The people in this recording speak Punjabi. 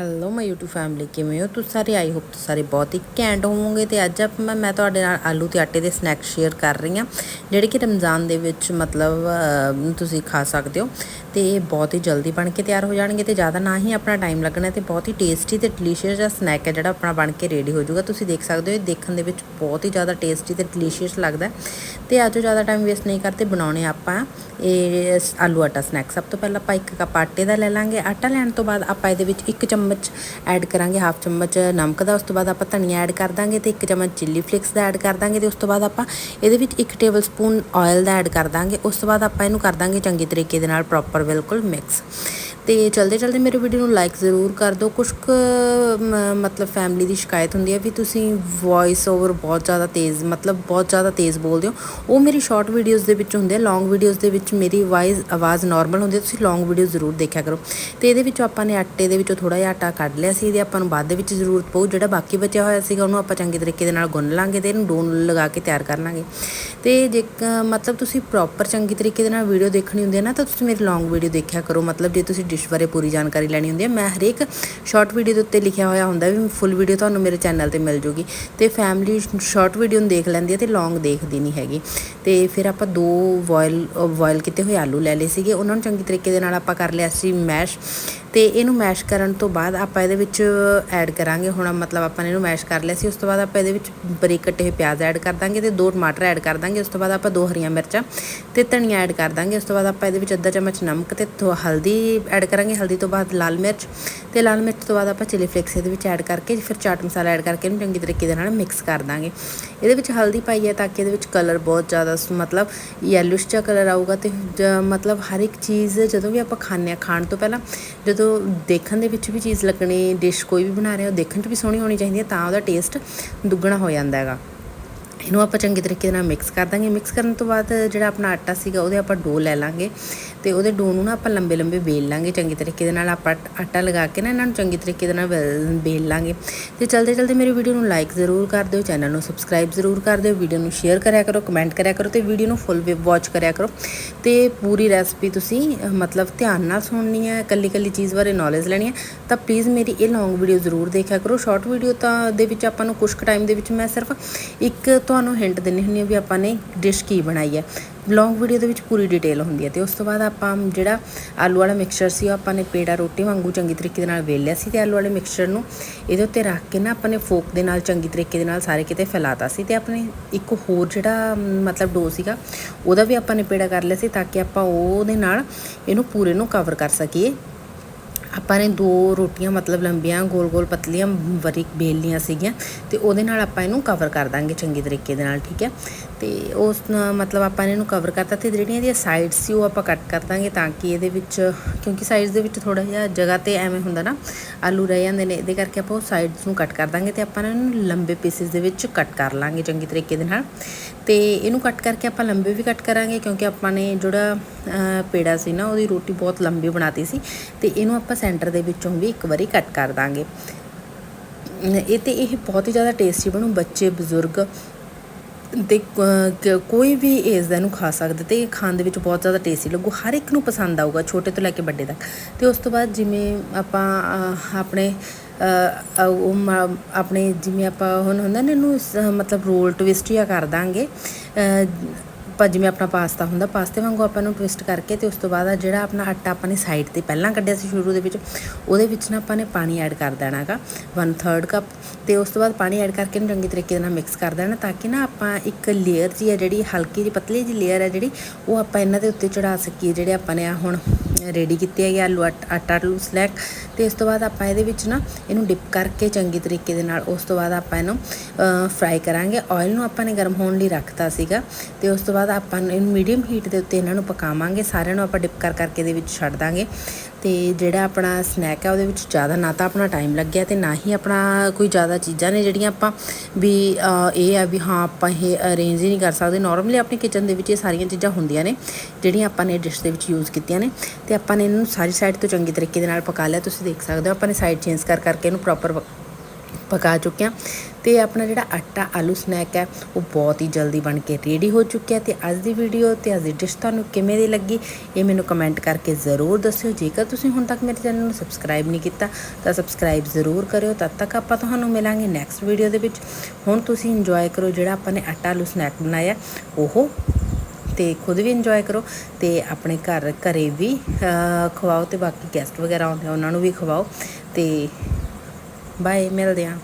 ਹੈਲੋ ਮਾਈ YouTube ਫੈਮਿਲੀ ਕਿਵੇਂ ਹੋ? ਤੁਸੀਂ ਸਾਰੇ? ਆਈ ਹੋਪ ਤੁਸੀਂ ਸਾਰੇ ਬਹੁਤ ਹੀ ਘੈਂਟ ਹੋਵੋਗੇ ਤੇ ਅੱਜ ਆਪ ਮੈਂ ਮੈਂ ਤੁਹਾਡੇ ਨਾਲ ਆਲੂ ਤੇ ਆਟੇ ਦੇ ਸਨੈਕ ਸ਼ੇਅਰ ਕਰ ਰਹੀ ਹਾਂ। ਜਿਹੜੇ ਕਿ ਰਮਜ਼ਾਨ ਦੇ ਵਿੱਚ ਮਤਲਬ ਤੁਸੀਂ ਖਾ ਸਕਦੇ ਹੋ। ਤੇ ਇਹ ਬਹੁਤ ਹੀ ਜਲਦੀ ਬਣ ਕੇ ਤਿਆਰ ਹੋ ਜਾਣਗੇ ਤੇ ਜ਼ਿਆਦਾ ਨਾ ਹੀ ਆਪਣਾ ਟਾਈਮ ਲੱਗਣਾ ਤੇ ਬਹੁਤ ਹੀ ਟੇਸਟੀ ਤੇ ਡਿਲੀਸ਼ੀਅਸ ਜਿਹਾ ਸਨੈਕ ਹੈ ਜਿਹੜਾ ਆਪਣਾ ਬਣ ਕੇ ਰੈਡੀ ਹੋ ਜਾਊਗਾ। ਤੁਸੀਂ ਦੇਖ ਸਕਦੇ ਹੋ, ਇਹ ਦੇਖਣ ਦੇ ਵਿੱਚ ਬਹੁਤ ਹੀ ਜ਼ਿਆਦਾ ਟੇਸਟੀ ਤੇ ਡਿਲੀਸ਼ੀਅਸ ਲੱਗਦਾ ਹੈ। ਤੇ ਅੱਜ ਜ਼ਿਆਦਾ ਟਾਈਮ ਵੇਸਟ ਨਹੀਂ ਕਰਦੇ, ਬਣਾਉਣੇ ਆਪਾਂ ਇਹ ਆਲੂ ਆਟਾ ਸਨੈਕ ਸਭ ਤੋਂ ਪਹਿਲਾਂ ਆਪਾਂ ਇੱਕ ਕੱਪ ਆਟੇ ਦਾ ਲੈ ਲਾਂਗੇ। ਆਟਾ ਲੈਣ ਤੋਂ ਬਾਅਦ ਆਪਾਂ ਇਹਦੇ ਵਿੱਚ ਇੱਕ ਚਮਚ ਚਮਚ ਐਡ ਕਰਾਂਗੇ ਹਾਫ ਚਮਚ ਨਮਕ ਦਾ, ਉਸ ਤੋਂ ਬਾਅਦ ਆਪਾਂ ਧਨੀਆ ਐਡ ਕਰ ਦਾਂਗੇ ਤੇ ਇੱਕ ਚਮਚ ਚਿੱਲੀ ਫਲੇਕਸ ਦਾ ਐਡ ਕਰ ਦਾਂਗੇ ਤੇ ਉਸ ਤੋਂ ਬਾਅਦ ਆਪਾਂ ਇਹਦੇ ਵਿੱਚ ਇੱਕ ਟੇਬਲ ਸਪੂਨ ਆਇਲ ਦਾ ਐਡ ਕਰ ਦਾਂਗੇ। ਉਸ ਤੋਂ ਬਾਅਦ ਆਪਾਂ ਇਹਨੂੰ ਕਰ ਦਾਂਗੇ ਚੰਗੇ ਤਰੀਕੇ ਦੇ ਨਾਲ ਪ੍ਰੋਪਰ ਬਿਲਕੁਲ ਮਿਕਸ ਤੇ ਚਲਦੇ ਚਲਦੇ ਮੇਰੇ ਵੀਡੀਓ ਨੂੰ ਲਾਈਕ ਜ਼ਰੂਰ ਕਰ ਦਿਓ। ਕੁਝ ਕੁ ਮਤਲਬ ਫੈਮਿਲੀ ਦੀ ਸ਼ਿਕਾਇਤ ਹੁੰਦੀ ਹੈ ਵੀ ਤੁਸੀਂ ਵੌਇਸ ਓਵਰ ਬਹੁਤ ਜ਼ਿਆਦਾ ਤੇਜ਼, ਮਤਲਬ ਬਹੁਤ ਜ਼ਿਆਦਾ ਤੇਜ਼ ਬੋਲਦੇ ਹੋ। ਉਹ ਮੇਰੀ ਸ਼ਾਰਟ ਵੀਡੀਓਜ਼ ਦੇ ਵਿੱਚ ਹੁੰਦੇ ਆ ਲੌਂਗ ਵੀਡੀਓਜ਼ ਦੇ ਵਿੱਚ ਮੇਰੀ ਵਾਇਸ ਆਵਾਜ਼ ਨਾਰਮਲ ਹੁੰਦੀ ਹੈ, ਤੁਸੀਂ ਲੌਂਗ ਵੀਡੀਓ ਜ਼ਰੂਰ ਦੇਖਿਆ ਕਰੋ। ਤੇ ਇਹਦੇ ਵਿੱਚੋਂ ਆਪਾਂ ਨੇ ਆਟੇ ਦੇ ਵਿੱਚੋਂ ਥੋੜਾ ਜਿਹਾ ਆਟਾ ਕੱਢ ਲਿਆ ਸੀ, ਇਹਦੇ ਆਪਾਂ ਨੂੰ ਬਾਅਦ ਦੇ ਵਿੱਚ ਜ਼ਰੂਰਤ ਪਊ, ਜਿਹੜਾ ਬਾਕੀ ਬਚਿਆ ਹੋਇਆ ਸੀਗਾ, ਉਹਨੂੰ ਆਪਾਂ ਚੰਗੇ ਤਰੀਕੇ ਦੇ ਨਾਲ ਗੁੰਨ ਲਾਂਗੇ ਤੇ ਇਹਨੂੰ ਡੋਨ ਲਗਾ ਕੇ ਤਿਆਰ ਕਰ ਲਾਂਗੇ। ਤੇ ਜੇ ਮਤਲਬ ਤੁਸੀਂ ਪ੍ਰੋਪਰ ਚੰਗੀ ਤਰੀਕੇ ਦੇ ਨਾਲ ਵੀਡੀਓ ਦੇਖਣੀ ਹੁੰਦੀ ਹੈ ਨਾ, ਤਾਂ ਤੁਸੀਂ ਮੇਰੀ ਲੌਂਗ ਵੀਡੀਓ ਦੇਖਿਆ ਕਰੋ। ਮਤਲਬ ਜੇ ਤੁਸੀਂ ਡਿਸ਼ ਬਾਰੇ ਪੂਰੀ ਜਾਣਕਾਰੀ ਲੈਣੀ ਹੁੰਦੀ ਹੈ। ਮੈਂ ਹਰੇਕ ਸ਼ਾਰਟ ਵੀਡੀਓ ਦੇ ਉੱਤੇ ਲਿਖਿਆ ਹੋਇਆ ਹੁੰਦਾ ਵੀ ਫੁੱਲ ਵੀਡੀਓ ਤੁਹਾਨੂੰ ਮੇਰੇ ਚੈਨਲ ਤੇ ਮਿਲ ਜੂਗੀ। ਤੇ ਫੈਮਿਲੀ ਸ਼ਾਰਟ ਵੀਡੀਓ ਨੂੰ ਦੇਖ ਲੈਂਦੀ ਹੈ ਤੇ ਲੌਂਗ ਦੇਖਦੀ ਨਹੀਂ ਹੈਗੀ। ਤੇ ਫਿਰ ਆਪਾਂ ਦੋ ਬੋਇਲ ਬੋਇਲ ਕੀਤੇ ਹੋਏ ਆਲੂ ਲੈ ਲਏ ਸੀਗੇ। ਉਹਨਾਂ ਨੂੰ ਚੰਗੀ ਤਰੀਕੇ ਦੇ ਨਾਲ ਆਪਾਂ ਕਰ ਲਿਆ ਸੀ ਮੈਸ਼ ਤੇ ਇਹਨੂੰ ਮੈਸ਼ ਕਰਨ ਤੋਂ ਬਾਅਦ ਆਪਾਂ ਇਹਦੇ ਵਿੱਚ ਐਡ ਕਰਾਂਗੇ। ਹੁਣ ਮਤਲਬ ਆਪਾਂ ਨੇ ਇਹਨੂੰ ਮੈਸ਼ ਕਰ ਲਿਆ ਸੀ, ਉਸ ਤੋਂ ਬਾਅਦ ਆਪਾਂ ਇਹਦੇ ਵਿੱਚ ਬਰੀਕ ਕੱਟੇ ਹੋਏ ਪਿਆਜ਼ ਐਡ ਕਰ ਦਾਂਗੇ ਤੇ ਦੋ ਟਮਾਟਰ ਐਡ ਕਰ ਦਾਂਗੇ, ਉਸ ਤੋਂ ਬਾਅਦ ਆਪਾਂ ਦੋ ਹਰੀਆਂ ਮਿਰਚਾਂ ਤੇ ਧਨੀਆ ਐਡ ਕਰ ਦਾਂਗੇ, ਉਸ ਤੋਂ ਬਾਅਦ ਆਪਾਂ ਇਹਦੇ ਵਿੱਚ ਅੱਧਾ ਚਮਚ ਨਮਕ ਤੇ ਥੋ- ਹਲਦੀ ਐਡ ਕਰਾਂਗੇ। ਹਲਦੀ ਤੋਂ ਬਾਅਦ ਲਾਲ ਮਿਰਚ ਤੇ ਲਾਲ ਮਿਰਚ ਤੋਂ ਬਾਅਦ ਆਪਾਂ ਚਿਲੀ ਫਲੇਕਸ ਇਹਦੇ ਵਿੱਚ ਐਡ ਕਰਕੇ ਫਿਰ ਚਾਟ ਮਸਾਲਾ ਐਡ ਕਰਕੇ ਇਹਨੂੰ ਚੰਗੀ ਤਰੀਕੇ ਦੇ ਨਾਲ ਮਿਕਸ ਕਰ ਦਾਂਗੇ। ਇਹਦੇ ਵਿੱਚ ਹਲਦੀ ਪਾਈ ਹੈ ਤਾਂ ਕਿ ਇਹਦੇ ਵਿੱਚ ਕਲਰ ਬਹੁਤ ਜ਼ਿਆਦਾ ਮਤਲਬ ਯੈਲੋਇਸ਼ ਜਿਹਾ ਕਲਰ ਆਊਗਾ ਤੇ ਜ- ਮਤਲਬ ਹਰ ਇੱਕ ਚੀਜ਼ ਜਦੋਂ ਵੀ ਆਪਾਂ ਖਾਂਦੇ ਹਾਂ, ਖਾਣ ਤੋਂ ਪਹਿਲਾਂ ਜਦੋਂ ਦੇਖਣ ਦੇ ਵਿੱਚ ਵੀ ਚੀਜ਼ ਲੱਗਣੀ ਡਿਸ਼ ਕੋਈ ਵੀ ਬਣਾ ਰਿਹਾ, ਉਹ ਦੇਖਣ 'ਚ ਵੀ ਸੋਹਣੀ ਹੋਣੀ ਚਾਹੀਦੀ ਹੈ, ਤਾਂ ਉਹਦਾ ਟੇਸਟ ਦੁੱਗਣਾ ਹੋ ਜਾਂਦਾ ਹੈਗਾ। ਇਹਨੂੰ ਆਪਾਂ ਚੰਗੀ ਤਰੀਕੇ ਦੇ ਨਾਲ ਮਿਕਸ ਕਰ ਦਾਂਗੇ। ਮਿਕਸ ਕਰਨ ਤੋਂ ਬਾਅਦ ਜਿਹੜਾ ਆਪਣਾ ਆਟਾ ਸੀਗਾ, ਉਹਦੇ ਆਪਾਂ ਡੋ ਲੈ ਲਾਂਗੇ। ਤੇ ਉਹਦੇ ਡੋ ਨੂੰ ਨਾ ਆਪਾਂ ਲੰਬੇ ਲੰਬੇ ਵੇਲ ਲਾਂਗੇ ਚੰਗੀ ਤਰੀਕੇ ਦੇ ਨਾਲ। ਆਪਾਂ ਆਟਾ ਲਗਾ ਕੇ ਨਾ ਇਹਨਾਂ ਨੂੰ ਚੰਗੀ ਤਰੀਕੇ ਦੇ ਨਾਲ ਬੇਲ- ਬੇਲ ਲਾਂਗੇ। ਤੇ ਚਲਦੇ ਚਲਦੇ ਮੇਰੀ ਵੀਡੀਓ ਨੂੰ ਲਾਈਕ ਜ਼ਰੂਰ ਕਰ ਦਿਓ ਚੈਨਲ ਨੂੰ ਸਬਸਕ੍ਰਾਈਬ ਜ਼ਰੂਰ ਕਰ ਦਿਓ ਵੀਡੀਓ ਨੂੰ ਸ਼ੇਅਰ ਕਰਿਆ ਕਰੋ ਕਮੈਂਟ ਕਰਿਆ ਕਰੋ ਤੇ ਵੀਡੀਓ ਨੂੰ ਫੁੱਲ ਵਾਚ ਕਰਿਆ ਕਰੋ। ਤੇ ਪੂਰੀ ਰੈਸਪੀ ਤੁਸੀਂ ਮਤਲਬ ਧਿਆਨ ਨਾਲ ਸੁਣਨੀ ਹੈ ਕੱਲੀ ਕੱਲੀ ਚੀਜ਼ ਬਾਰੇ ਨੌਲੇਜ ਲੈਣੀ ਹੈ, ਤਾਂ ਪਲੀਜ਼ ਮੇਰੀ ਇਹ ਲੌਂਗ ਵੀਡੀਓ ਜ਼ਰੂਰ ਦੇਖਿਆ ਕਰੋ। ਸ਼ਾਰਟ ਵੀਡੀਓ ਤਾਂ ਦੇ ਵਿੱਚ ਆਪਾਂ ਨੂੰ ਕੁਝ ਕੁ ਟਾਈਮ ਦੇ ਵਿੱਚ ਮੈਂ ਸਿਰਫ ਇੱਕ ਤੁਹਾਨੂੰ ਹਿੰਟ ਦਿੰਨੀ ਹੁੰਦੀ ਹਾਂ ਵੀ ਆਪਾਂ ਨੇ ਡਿਸ਼ ਕੀ ਬਣਾਈ ਹੈ। ਲੌਂਗ ਵੀਡੀਓ ਦੇ ਵਿੱਚ ਪੂਰੀ ਡਿਟੇਲ ਹੁੰਦੀ ਹੈ ਤੇ ਉਸ ਤੋਂ ਬਾਅਦ ਆਪਾਂ ਜਿਹੜਾ ਆਲੂ ਵਾਲਾ ਮਿਕਸਚਰ ਸੀ ਉਹ ਆਪਾਂ ਨੇ ਪੇੜਾ ਰੋਟੀ ਵਾਂਗੂ ਚੰਗੀ ਤਰੀਕੇ ਦੇ ਨਾਲ ਵੇਲ ਲਿਆ ਸੀ ਤੇ ਆਲੂ ਵਾਲੇ ਮਿਕਸਚਰ ਨੂੰ ਇਹਦੇ ਉੱਤੇ ਰੱਖ ਕੇ ਨਾ ਆਪਾਂ ਨੇ ਫੋਕ ਦੇ ਨਾਲ ਚੰਗੀ ਤਰੀਕੇ ਦੇ ਨਾਲ ਸਾਰੇ ਕਿਤੇ ਫੈਲਾਤਾ ਸੀ ਤੇ ਆਪਣੇ ਇੱਕ ਹੋਰ ਜਿਹੜਾ ਮਤਲਬ ਡੋ ਸੀਗਾ, ਉਹਦਾ ਵੀ ਆਪਾਂ ਨੇ ਪੇੜਾ ਕਰ ਲਿਆ ਸੀ ਤਾਂ ਕਿ ਆਪਾਂ ਉਹਦੇ ਨਾਲ ਇਹਨੂੰ ਪੂਰੇ ਨੂੰ ਕਵਰ ਕਰ ਸਕੀਏ। ਆਪਾਂ ਨੇ ਦੋ ਰੋਟੀਆਂ, ਮਤਲਬ ਲੰਬੀਆਂ ਗੋਲ ਗੋਲ ਪਤਲੀਆਂ ਬਰੀਕ ਬੇਲੀਆਂ ਸੀਗੀਆਂ ਤੇ ਉਹਦੇ ਨਾਲ ਆਪਾਂ ਇਹਨੂੰ ਕਵਰ ਕਰ ਦਾਂਗੇ ਚੰਗੀ ਤਰੀਕੇ ਦੇ ਨਾਲ, ਠੀਕ ਹੈ? ਤੇ ਉਸ ਮਤਲਬ ਆਪਾਂ ਨੇ ਇਹਨੂੰ ਕਵਰ ਕਰਤਾ ਤੇ ਜਿਹੜੀਆਂ ਇਹਦੀਆਂ ਸਾਈਡਸ ਸੀ ਉਹ ਆਪਾਂ ਕੱਟ ਕਰ ਦਾਂਗੇ ਤਾਂ ਕਿ ਇਹਦੇ ਵਿੱਚ, ਕਿਉਂਕਿ ਸਾਈਡਸ ਦੇ ਵਿੱਚ ਥੋੜਾ ਜਿਹਾ ਜਗ੍ਹਾ ਤੇ ਐਵੇਂ ਹੁੰਦਾ ਨਾ, ਆਲੂ ਰਹਿ ਜਾਂਦੇ ਨੇ, ਇਹਦੇ ਕਰਕੇ ਆਪਾਂ ਉਹ ਸਾਈਡਸ ਨੂੰ ਕੱਟ ਕਰ ਦਾਂਗੇ ਤੇ ਆਪਾਂ ਇਹਨੂੰ ਲੰਬੇ ਪੀਸਿਸ ਦੇ ਵਿੱਚ ਕੱਟ ਕਰ ਲਾਂਗੇ ਚੰਗੀ ਤਰੀਕੇ ਦੇ ਨਾਲ। ਤੇ ਇਹਨੂੰ ਕੱਟ ਕਰਕੇ ਆਪਾਂ ਲੰਬੇ ਵੀ ਕੱਟ ਕਰਾਂਗੇ ਕਿਉਂਕਿ ਆਪਾਂ ਨੇ ਜਿਹੜਾ ਪੇੜਾ ਸੀ ਨਾ, ਉਹਦੀ ਰੋਟੀ ਬਹੁਤ ਲੰਬੀ ਬਣਾਤੀ ਸੀ ਤੇ ਇਹਨੂੰ ਆਪਾਂ ਸੈਂਟਰ ਦੇ ਵਿੱਚੋਂ ਵੀ ਇੱਕ ਵਾਰੀ ਕੱਟ ਕਰ ਦਾਂਗੇ। ਇਹ ਤੇ ਇਹ ਬਹੁਤ ਹੀ ਜ਼ਿਆਦਾ ਟੇਸਟੀ ਬਣੂ, ਬੱਚੇ, ਬਜ਼ੁਰਗ ਤੇ ਕੋਈ ਵੀ ਏਜ ਦਾ ਇਹਨੂੰ ਖਾ ਸਕਦਾ ਤੇ ਇਹ ਖਾਣ ਦੇ ਵਿੱਚ ਬਹੁਤ ਜ਼ਿਆਦਾ ਟੇਸਟੀ ਲੱਗੂ, ਹਰ ਇੱਕ ਨੂੰ ਪਸੰਦ ਆਊਗਾ, ਛੋਟੇ ਤੋਂ ਲੈ ਕੇ ਵੱਡੇ ਤੱਕ। ਤੇ ਉਸ ਤੋਂ ਬਾਅਦ ਜਿਵੇਂ ਆਪਾਂ ਆਪਣੇ ਉਹ ਮ- ਆਪਣੇ ਜਿਵੇਂ ਆਪਾਂ ਹੁਣ ਹੁੰਦਾ ਨਾ ਇਹਨੂੰ ਮਤਲਬ ਰੋਲ ਟਵਿਸਟ ਜਾਂ ਕਰ ਦਾਂਗੇ ਆਪਾਂ ਜਿਵੇਂ ਆਪਣਾ ਪਾਸਤਾ ਹੁੰਦਾ, ਪਾਸਤੇ ਵਾਂਗੂ ਆਪਾਂ ਨੂੰ ਟਵਿਸਟ ਕਰਕੇ ਤੇ ਉਸ ਤੋਂ ਬਾਅਦ ਆ ਜਿਹੜਾ ਆਪਣਾ ਆਟਾ ਆਪਾਂ ਨੇ ਸਾਈਡ ਤੇ ਪਹਿਲਾਂ ਕੱਢਿਆ ਸੀ ਸ਼ੁਰੂ ਦੇ ਵਿੱਚ, ਉਹਦੇ ਵਿੱਚ ਨਾ ਆਪਾਂ ਨੇ ਪਾਣੀ ਐਡ ਕਰ ਦੇਣਾਗਾ 1/3 ਕੱਪ ਤੇ ਉਸ ਤੋਂ ਬਾਅਦ ਪਾਣੀ ਐਡ ਕਰਕੇ ਇਹਨੂੰ ਚੰਗੀ ਤਰੀਕੇ ਦੇ ਨਾਲ ਮਿਕਸ ਕਰ ਦੇਣਾ ਤਾਂ ਕਿ ਨਾ ਆਪਾਂ ਇੱਕ ਲੇਅਰ ਜੀ ਹੈ ਜਿਹੜੀ ਹਲਕੀ ਜਿਹੀ, ਪਤਲੀ ਜਿਹੀ ਲੇਅਰ ਹੈ ਜਿਹੜੀ, ਉਹ ਆਪਾਂ ਇਹਨਾਂ ਦੇ ਉੱਤੇ ਚੜਾ ਸਕੀਏ ਜਿਹੜੇ ਆਪਾਂ ਨੇ ਆ ਹੁਣ ਰੈਡੀ ਕੀਤੇ ਹੈਗੇ ਆਲੂ ਆਟ- ਆਟਾ ਆਲੂ ਸਨੈਕ ਤੇ ਇਸ ਤੋਂ ਬਾਅਦ ਆਪਾਂ ਇਹਦੇ ਵਿੱਚ ਨਾ ਇਹਨੂੰ ਡਿਪ ਕਰਕੇ ਚੰਗੀ ਤਰੀਕੇ ਦੇ ਨਾਲ ਉਸ ਤੋਂ ਬਾਅਦ ਆਪਾਂ ਇਹਨੂੰ ਫਰਾਈ ਕਰਾਂਗੇ। ਆਇਲ ਨੂੰ ਆਪਾਂ ਨੇ ਗਰਮ ਹੋਣ ਲਈ ਰੱਖਤਾ ਸੀਗਾ ਤੇ ਉਸ ਤੋਂ ਬਾਅਦ ਆਪਾਂ ਇਹਨੂੰ ਮੀਡੀਅਮ ਹੀਟ ਦੇ ਉੱਤੇ ਇਹਨਾਂ ਨੂੰ ਪਕਾਵਾਂਗੇ। ਸਾਰਿਆਂ ਨੂੰ ਆਪਾਂ ਡਿਪ ਕਰ ਕਰਕੇ ਇਹਦੇ ਵਿੱਚ ਛੱਡ ਦਾਂਗੇ। ਤੇ ਜਿਹੜਾ ਆਪਣਾ ਸਨੈਕ ਹੈ ਉਹਦੇ ਵਿੱਚ ਜ਼ਿਆਦਾ ਨਾ ਤਾਂ ਆਪਣਾ ਟਾਈਮ ਲੱਗਿਆ ਤੇ ਨਾ ਹੀ ਆਪਣਾ ਕੋਈ ਜ਼ਿਆਦਾ ਚੀਜ਼ਾਂ ਨੇ ਜਿਹੜੀਆਂ ਆਪਾਂ ਵੀ ਇਹ ਆ ਵੀ ਹਾਂ, ਆਪਾਂ ਇਹ ਅਰੇਂਜ ਹੀ ਨਹੀਂ ਕਰ ਸਕਦੇ। ਨਾਰਮਲੀ ਆਪਣੀ ਕਿਚਨ ਦੇ ਵਿੱਚ ਇਹ ਸਾਰੀਆਂ ਚੀਜ਼ਾਂ ਹੁੰਦੀਆਂ ਨੇ, ਜਿਹੜੀਆਂ ਆਪਾਂ ਨੇ ਡਿਸ਼ ਦੇ ਵਿੱਚ ਯੂਜ਼ ਕੀਤੀਆਂ ਨੇ। ਤੇ ਆਪਾਂ ਨੇ ਇਹਨੂੰ ਸਾਰੀ ਸਾਈਡ ਤੋਂ ਚੰਗੀ ਤਰੀਕੇ ਦੇ ਨਾਲ ਪਕਾ ਲਿਆ। ਤੁਸੀਂ ਦੇਖ ਸਕਦੇ ਹੋ, ਆਪਾਂ ਨੇ ਸਾਈਡ ਚੇਂਜ ਕਰ ਕਰਕੇ ਇਹਨੂੰ ਪ੍ਰੋਪਰ ਪਕਾ ਚੁੱਕੇ ਹਾਂ। ਤੇ ਆਪਣਾ ਜਿਹੜਾ ਆਟਾ ਆਲੂ ਸਨੈਕ ਹੈ, ਉਹ ਬਹੁਤ ਹੀ ਜਲਦੀ ਬਣ ਕੇ ਰੈਡੀ ਹੋ ਚੁੱਕਿਆ ਤੇ ਅੱਜ ਦੀ ਵੀਡੀਓ ਤੇ ਅੱਜ ਦੀ ਡਿਸ਼ ਤੁਹਾਨੂੰ ਕਿਵੇਂ ਦੀ ਲੱਗੀ, ਇਹ ਮੈਨੂੰ ਕਮੈਂਟ ਕਰਕੇ ਜ਼ਰੂਰ ਦੱਸਿਓ। ਜੇਕਰ ਤੁਸੀਂ ਹੁਣ ਤੱਕ ਮੇਰੇ ਚੈਨਲ ਨੂੰ ਸਬਸਕ੍ਰਾਈਬ ਨਹੀਂ ਕੀਤਾ, ਤਾਂ ਸਬਸਕ੍ਰਾਈਬ ਜ਼ਰੂਰ ਕਰਿਓ। ਤਦ ਤੱਕ ਆਪਾਂ ਤੁਹਾਨੂੰ ਮਿਲਾਂਗੇ ਨੈਕਸਟ ਵੀਡੀਓ ਦੇ ਵਿੱਚ। ਹੁਣ ਤੁਸੀਂ ਇੰਜੋਏ ਕਰੋ ਜਿਹੜਾ ਆਪਾਂ ਨੇ ਆਟਾ ਆਲੂ ਸਨੈਕ ਬਣਾਇਆ, ਉਹ ਤੇ ਖੁਦ ਵੀ ਇੰਜੋਏ ਕਰੋ ਤੇ ਆਪਣੇ ਘਰ ਘਰੇ ਵੀ ਖਵਾਓ ਤੇ ਬਾਕੀ ਗੈਸਟ ਵਗੈਰਾ ਆਉਂਦੇ ਆ, ਉਹਨਾਂ ਨੂੰ ਵੀ ਖਵਾਓ ਤੇ ਬਾਏ ਮਿਲਦੇ ਹਾਂ।